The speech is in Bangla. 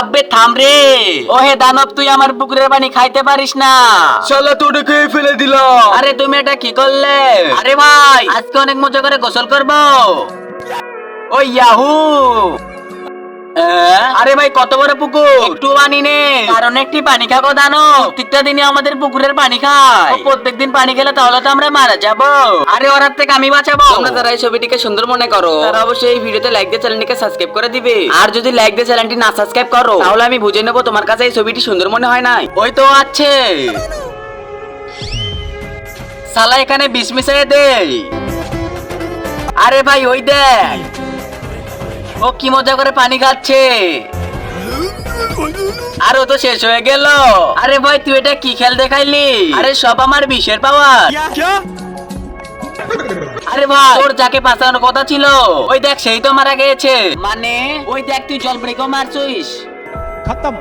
আব্বে থাম রে। ওহে দানব তুই আমার পুকুরের পানি খাইতে পারিস না। শালা তোটা খেয়ে ফেলে দিলাম। আরে তুমি এটা কি করলে? আরে ভাই আজকে অনেক মজা করে গোসল করব। Oh yahoo. আরে ভাই কত বড় পুকুর? একটু পানি নে। কারণ একটি পানি খাব দানো প্রত্যেকটা দিনে আমাদের পুকুরের পানি খায়। প্রত্যেক দিন পানি খেলে তাহলে তো আমরা মারা যাব। আরে ওরার থেকে আমি বাঁচাবো। তোমরা যারা এই ছবিটিকে সুন্দর মনে করো তারা অবশ্যই এই ভিডিওতে লাইক দিয়ে চ্যানেলটিকে সাবস্ক্রাইব করে দিবে। আর যদি লাইক দিয়ে চ্যানেলটি না সাবস্ক্রাইব করো তাহলে আমি বুঝে নেব তোমার কাছে এই ছবিটি সুন্দর মনে হয় নাই। ওই তো আছে। সালা এখানে বিষ মিশিয়ে দে আরে ভাই ওই দেখ। ও কি মজা করে পানি খাচ্ছে? আর ও তো শেষ হয়ে গেল। আরে ভাই তুই এটা কি খেল দেখাইলি? আরে সব আমার বিষের পাওয়ার। আরে ভাই তোর যাকে পাঠানোর কথা ছিল ওই দেখ সেই তো মারা গেছে। মানে ওই দেখ তুই জলপ্রিকও মারছিস। খতম।